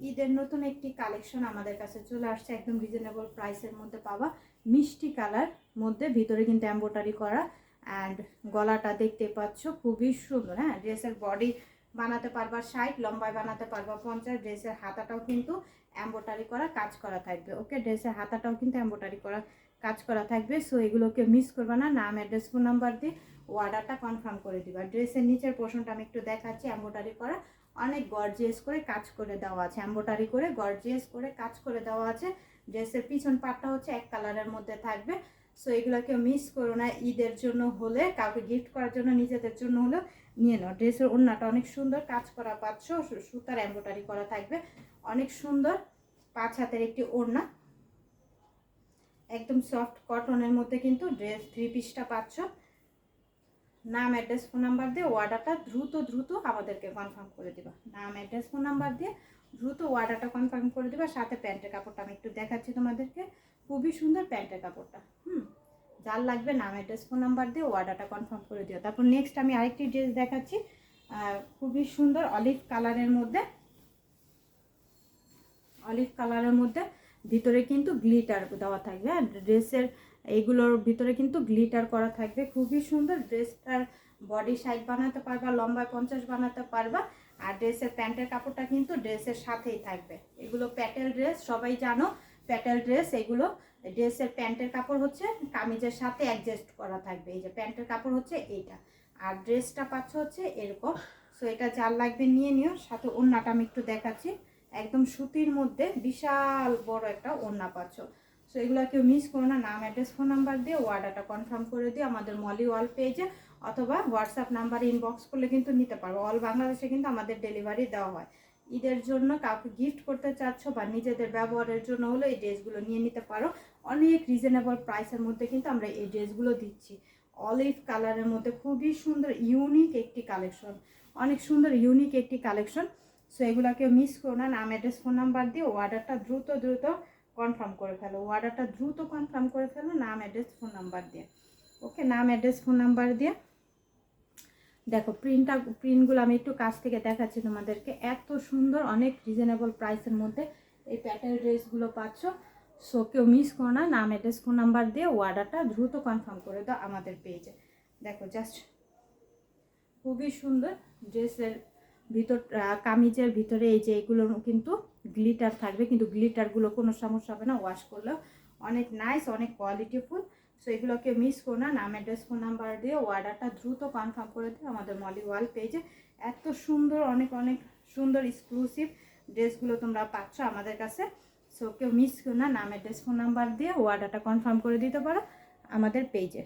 ঈদের নতুন একটি কালেকশন আমাদের কাছে চলে আসছে, একদম রিজনেবল প্রাইসের মধ্যে পাওয়া। মিষ্টি কালার মধ্যে, ভিতরে কিন্তু এম্বোটারি করা অ্যান্ড গলাটা দেখতে পাচ্ছ খুবই সুন্দর হ্যাঁ? ড্রেসের বডি বানাতে পারবা ষাট, লম্বায় বানাতে পারবা পঞ্চাশ ড্রেসের হাতাটাও কিন্তু এম্বোটারি করা, কাজ করা থাকবে। ওকে ড্রেসের হাতাটাও কিন্তু এম্বোটারি করা, কাজ করা থাকবে। সো এগুলোকে মিস করবে না, নাম অ্যাড্রেস ফোন নাম্বার দিয়ে অর্ডারটা কনফার্ম করে দিবা। ড্রেসের নিচের পোর্শনটা আমি একটু দেখাচ্ছি এম্বোটারি করা। অনেক গর্জিয়াস করে কাজ করে দেওয়া আছে। এম্বোটারি করে গর্জিয়াস করে কাজ করে দেওয়া আছে। ড্রেসের পিছন পাটটা হচ্ছে এক কালারের মধ্যে থাকবে। সো এগুলোকে মিস করো না। ঈদের জন্য হলে, কাউকে গিফট করার জন্য, নিজেদের জন্য হলেও নিয়ে নাও। ড্রেসের ওড়নাটা অনেক সুন্দর কাজ করা পাচ্ছ। সুতার এম্বোটারি করা থাকবে। অনেক সুন্দর পাঁচ হাতের একটি ওড়না। একদম সফট কটনের মধ্যে কিন্তু ড্রেস থ্রি পিসটা পাচ্ছ। নাম অ্যাড্রেস ফোন নাম্বার দিয়ে অর্ডারটা দ্রুত দ্রুত আমাদেরকে কনফার্ম করে দিবা। নাম অ্যাড্রেস ফোন নাম্বার দিয়ে দ্রুত অর্ডারটা কনফার্ম করে দিবা। সাথে প্যান্টের কাপড়টা আমি একটু দেখাচ্ছি তোমাদেরকে। খুবই সুন্দর প্যান্টের কাপড়টা, হুম? যার লাগবে নাম অ্যাড্রেস ফোন নাম্বার দিয়ে অর্ডারটা কনফার্ম করে দিও। তারপর নেক্সট আমি আরেকটি ড্রেস দেখাচ্ছি। খুবই সুন্দর অলিভ কালারের মধ্যে। অলিভ কালারের মধ্যে ভিতরে কিন্তু গ্লিটার দেওয়া থাকবে হ্যাঁ? ড্রেসের এইগুলোর ভিতরে কিন্তু গ্লিটার করা থাকবে। খুবই সুন্দর ড্রেসটার বডি সাইজ বানাতে পারবা লম্বায় পঞ্চাশ বানাতে পারবা, আর ড্রেসের প্যান্টের কাপড়টা কিন্তু ড্রেসের সাথেই থাকবে। এগুলো প্যাটেল ড্রেস, সবাই জানো, প্যাটেল ড্রেস, এগুলো ড্রেসের প্যান্টের কাপড় হচ্ছে কামিজের সাথে অ্যাডজাস্ট করা থাকবে। এই যে প্যান্টের কাপড় হচ্ছে এইটা। আর ড্রেসটা পাচ্ছ হচ্ছে এরকম। সো এটা যার লাগবে নিয়ে নিও, সাথে ওড়নাটা আমি একটু দেখাচ্ছি। একদম সুতির মধ্যে বিশাল বড় একটা ওড়না পাচ্ছ। সো এগুলো কেউ মিস করো না, নাম অ্যাড্রেস ফোন নাম্বার দিয়ে অর্ডারটা কনফার্ম করে দিয়ে আমাদের মলি ওয়াল পেজে অথবা হোয়াটসঅ্যাপ নাম্বারে ইনবক্স করলে কিন্তু নিতে পারব। অল বাংলাদেশে কিন্তু আমাদের ডেলিভারি দেওয়া হয়। ঈদের জন্য কাউকে গিফট করতে চাচ্ছ বা নিজেদের ব্যবহারের জন্য হলো এই ড্রেসগুলো নিয়ে নিতে পারো। অনেক রিজনেবল প্রাইসের মধ্যে কিন্তু আমরা এই ড্রেসগুলো দিচ্ছি। অলিভ কালারের মধ্যে খুবই সুন্দর ইউনিক একটি কালেকশন অনেক সুন্দর ইউনিক একটি কালেকশন সো এগুলোকে মিস করো না, নাম অ্যাড্রেস ফোন নাম্বার দিয়ে অর্ডারটা দ্রুত দ্রুত কনফার্ম করে ফেলো। অর্ডারটা দ্রুত কনফার্ম করে ফেলো, নাম অ্যাড্রেস ফোন নাম্বার দিয়ে। ওকে নাম অ্যাড্রেস ফোন নাম্বার দিয়ে। দেখো প্রিন্টটা প্রিন্টগুলো আমি একটু কাছ থেকে দেখাচ্ছি তোমাদেরকে। এত সুন্দর, অনেক রিজনেবল প্রাইসের মধ্যে এই প্যাটেল ড্রেসগুলো পাচ্ছ। সো কেউ মিস করো না, নাম অ্যাড্রেস ফোন নাম্বার দিয়ে অর্ডারটা দ্রুত কনফার্ম করে দাও আমাদের পেজে দেখো জাস্ট খুবই সুন্দর ড্রেসের ভিতর কামিজের ভিতরে এই যে এগুলো কিন্তু গ্লিটার থাকবে, কিন্তু গ্লিটারগুলো কোনো সমস্যা হবে না, ওয়াশ করলেও অনেক নাইস অনেক কোয়ালিটিফুল সো এগুলোকে মিস করো না, নাম অ্যাড্রেস ফোন নাম্বার দিয়ে অর্ডারটা দ্রুত কনফার্ম করে দিও আমাদের মলি ওয়াল পেজে এত সুন্দর, অনেক অনেক সুন্দর এক্সক্লুসিভ ড্রেসগুলো তোমরা পাচ্ছ আমাদের কাছে। সো কেউ মিস করো না, নাম অ্যাড্রেস ফোন নাম্বার দিয়ে অর্ডারটা কনফার্ম করে দিতে পারো আমাদের পেজে